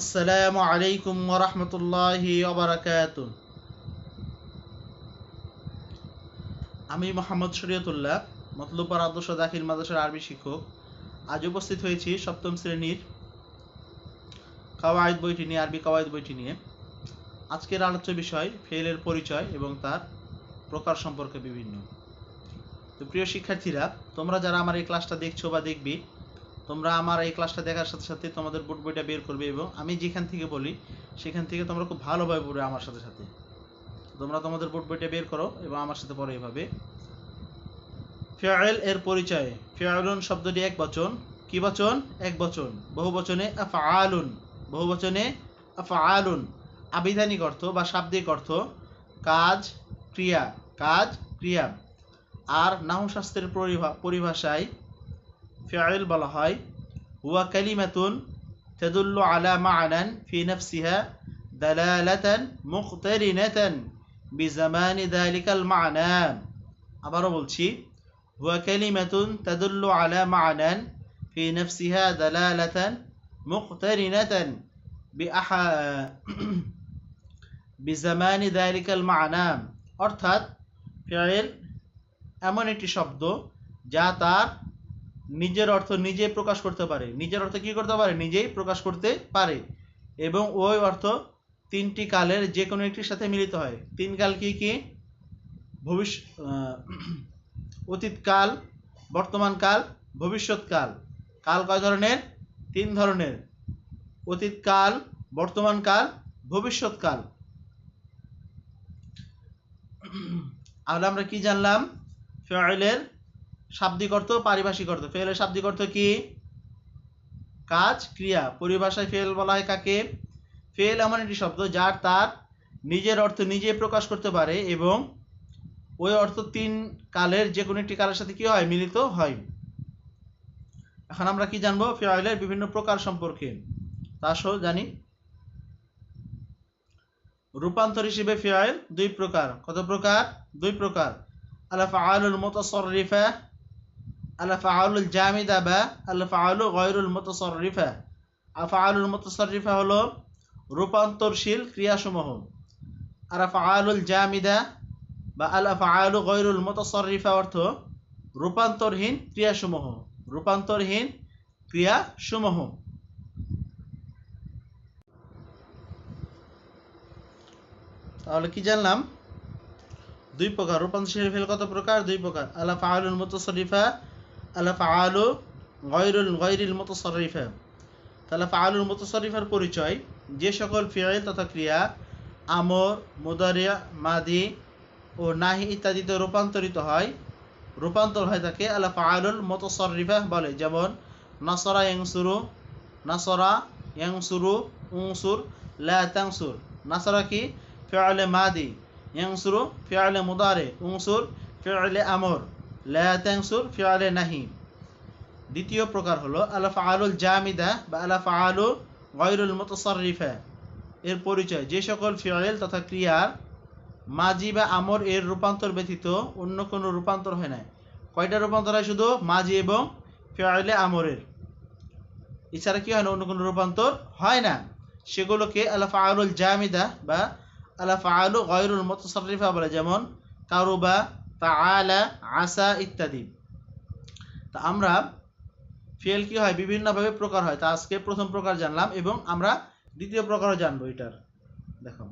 আসসালামু আলাইকুম ওরহমতুল্লাহি ওবরাকাত আমি মোহাম্মদ শরীয়তুল্লাহ, মতলুপার আদর্শ দাখিল মাদ্রাসার আরবি শিক্ষক। আজ উপস্থিত হয়েছি সপ্তম শ্রেণির কাওয়ায়দ বইটি নিয়ে, আরবি কাওয়ায়দ বইটি নিয়ে। আজকের আলোচ্য বিষয় ফেলের পরিচয় এবং তার প্রকার সম্পর্কে বিভিন্ন। তো প্রিয় শিক্ষার্থীরা, তোমরা যারা আমার এই ক্লাসটা দেখছ বা দেখবি তোমরা আমার এই ক্লাসটা দেখার সাথে সাথে তোমাদের বুট বইটা বের করবে এবং আমি যেখান থেকে বলি, সেখান থেকে তোমরা খুব ভালোভাবে পড়বে আমার সাথে সাথে। তোমরা তোমাদের বুট বইটা বের করো এবং আমার সাথে পড়ো এভাবে। ফিয়াল এর পরিচয়। ফিয়ালুন শব্দটি এক বচন। কি বচন? এক বচন। বহু বচনে আফআলুন। বহু বচনে আফআলুন। আবিধানিক অর্থ বা শাব্দিক অর্থ কাজ, ক্রিয়া। কাজ, ক্রিয়া। আর নাহু শাস্ত্রের পরিভা- পরিভাষায় ফিআইল বলা হয় হুয়া কালিমাতুন تدل على معنى في نفسها دلالة مقترنة بزمان ذلك المعنى আবারও বলছি হুয়া কালিমাতুন تدل على معنى في نفسها دلالة مقترنة بأح بزمان ذلك المعنى অর্থাৎ ফিআইল এমন একটি শব্দ যা তার নিজের অর্থ নিজে প্রকাশ করতে পারে। নিজের অর্থ কি করতে পারে? নিজেই প্রকাশ করতে পারে। এবং ওই অর্থ তিনটি কালের যে কোনো একটির সাথে মিলিত হয়। তিন কাল কি কি? ভবিষ্য অতীতকাল বর্তমানকাল ভবিষ্যৎকাল কাল কয় ধরনের? তিন ধরনের। অতীতকাল বর্তমানকাল ভবিষ্যৎকাল আর আমরা কি জানলাম? ফেলের শাব্দিক অর্থ পারিভাষিক অর্থ। ফেলের শাব্দিক অর্থ কি? কাজ, ক্রিয়া। পরিভাষায় ফেল বলা হয় কাকে? ফেল এমন একটি শব্দ যার তার নিজের অর্থ নিজে প্রকাশ করতে পারে এবং ওই অর্থ তিন কালের যে কোনো একটি কালের সাথে কি হয়? মিলিত হয়। এখন আমরা কি জানব? ফেলের বিভিন্ন প্রকার সম্পর্কে। তা সহ জানি। রূপান্তর হিসেবে ফেয়াল দুই প্রকার। কত প্রকার? দুই প্রকার। আলাফ আলুল মুতাসররিফা আলাফআলুল জামিদা বা আলাফআলু গয়রুল মুতাসররিফা আফআলুল মুতাসররিফা হলো রূপান্তরশীল ক্রিয়াসমূহ। আর আফআলুল জামিদা বা আলাফআলু গয়রুল মুতাসররিফা অর্থ রূপান্তরহীন ক্রিয়াসমূহ। রূপান্তরহীন ক্রিয়াসমূহ। তাহলে কি জানলাম? দুই প্রকার, রূপান্তরশীল ফেল কত প্রকার? দুই প্রকার। আলা ফাআলুল মুতাসররিফা আলা ফাআলু গয়রুল গয়রিল মুতাসররিফা তাহলে ফাআলুল মুতাসররিফার পরিচয়, যে সকল ফিআইল তথা ক্রিয়া, আমর, মুদারিয়া, মাদি ও নাহি ইত্যাদিতে রূপান্তরিত হয়, রূপান্তর হয় তাকে আলা ফাআলুল মুতাসররিফা বলে। যেমন, নাসরা ইয়ানসুরু নাসরা ইয়ানসুরু উনসুর, লা তানসুর নাসরা কি? ফিআলে মাদি ইয়ানসুরু ফিআলে মুদারে, উনসুর, ফিআলে আমর। লা তানসুর ফিআলে নাহি। দ্বিতীয় প্রকার হলো আলাফ আলুল জামিদা বা আলাফ আলু গয়রুল মুতাসররিফা। এর পরিচয়, যে সকল ফিআল তথা ক্রিয়ার মাজি বা আমর এর রূপান্তর ব্যতীত অন্য কোনো রূপান্তর হয় না কয়টা রূপান্তর হয় শুধু? মাজি এবং ফিআলে আমরের। এছাড়া কি হয় না? অন্য কোনো রূপান্তর হয় না। সেগুলোকে আলাফ আলুল জামিদা বা আলা ফাআলু গয়রুল মুতাসাররিফা বলে। যেমন কারুবা তাআলা, আসা ইত্যাদি। তা আমরা ফেল কি হয়? বিভিন্নভাবে প্রকার হয়। তা আজকে প্রথম প্রকার জানলাম এবং আমরা দ্বিতীয় প্রকারও জানব এটার। দেখো,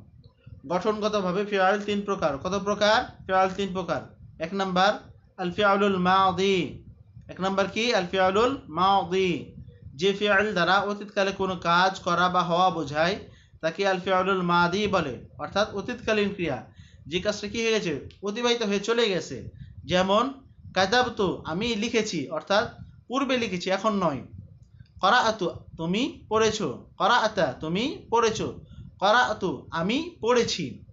গঠনগতভাবে ফিআল তিন প্রকার। কত প্রকার? ফিআল তিন প্রকার। এক নাম্বার আল ফিআলুল মাদি এক নাম্বার কি? আল ফিআলুল মাদি যে ফিআল দ্বারা অতীতকালে কোনো কাজ করা বা হওয়া বোঝায়, তাকে আল ফিআলুল মাদি বলে। অর্থাৎ অতীতকালীন ক্রিয়া। যে কাজটা কি হয়ে গেছে? অতিবাহিত হয়ে চলে গেছে। যেমন কাতাবতু আমি লিখেছি, অর্থাৎ পূর্বে লিখেছি, এখন নয়। করা আতু তুমি পড়েছো। করা আতা তুমি পড়েছো। করা আতু আমি পড়েছি।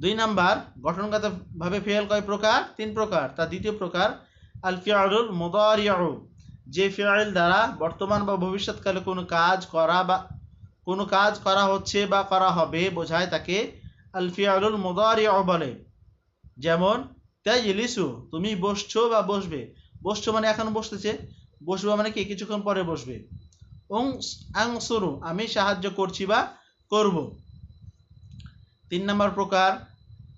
দুই নাম্বার, গঠনগতভাবে ফেল কয় প্রকার? তিন প্রকার। তার দ্বিতীয় প্রকার আল ফিআলুল মুদারিউ। যে ফিআল দ্বারা বর্তমান বা ভবিষ্যৎকালে কোনো কাজ করা বা, কোনো কাজ করা হচ্ছে বা করা হবে, বোঝায় তাকে আল ফিআলুল মুদারিউ বলে। যেমন, তাজলিসু, তুমি বসছো বা বসবে। বসছো মানে এখন বসতেছে। বসবে মানে কি? কিছুক্ষণ পরে বসবে। আংসুরু, আমি সাহায্য করছি বা করব। তিন নম্বর প্রকার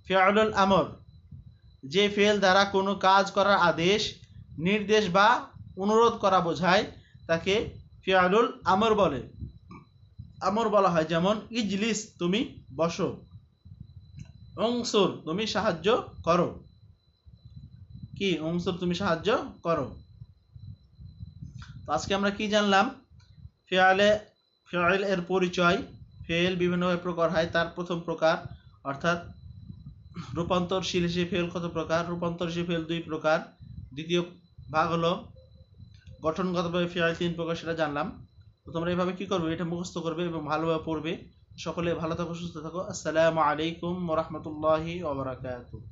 ফেয়ালুল আমর। যে ফেল দ্বারা কোনো কাজ করার আদেশ, নির্দেশ বা অনুরোধ করা বোঝায়, তাকে ফিয়ালুল আমর বলে। আমর বলা হয়, যেমন, ইজলিস, তুমি বসো। অংসুর তুমি সাহায্য করো। কি? অংসুর তুমি সাহায্য করো। তো আজকে আমরা কি জানলাম? ফেয়ালে ফেয়াল এর পরিচয়। ফেল বিভিন্নভাবে প্রকার হয়, তার প্রথম প্রকার অর্থাৎ রূপান্তরশীল হিসেবে ফেল কত প্রকার? রূপান্তরশীল ফেল দুই প্রকার। দ্বিতীয় ভাগ হলো গঠনগতভাবে ফেয়াল তিন প্রকার, সেটা জানলাম। তো তোমরা এইভাবে কি করবে? এটা মুখস্থ করবে এবং ভালোভাবে পড়বে। সকলে ভালো থাকো সুস্থ থাকো। আসসালামু আলাইকুম ওরহমতুল্লাহি ওবরাকাতুহ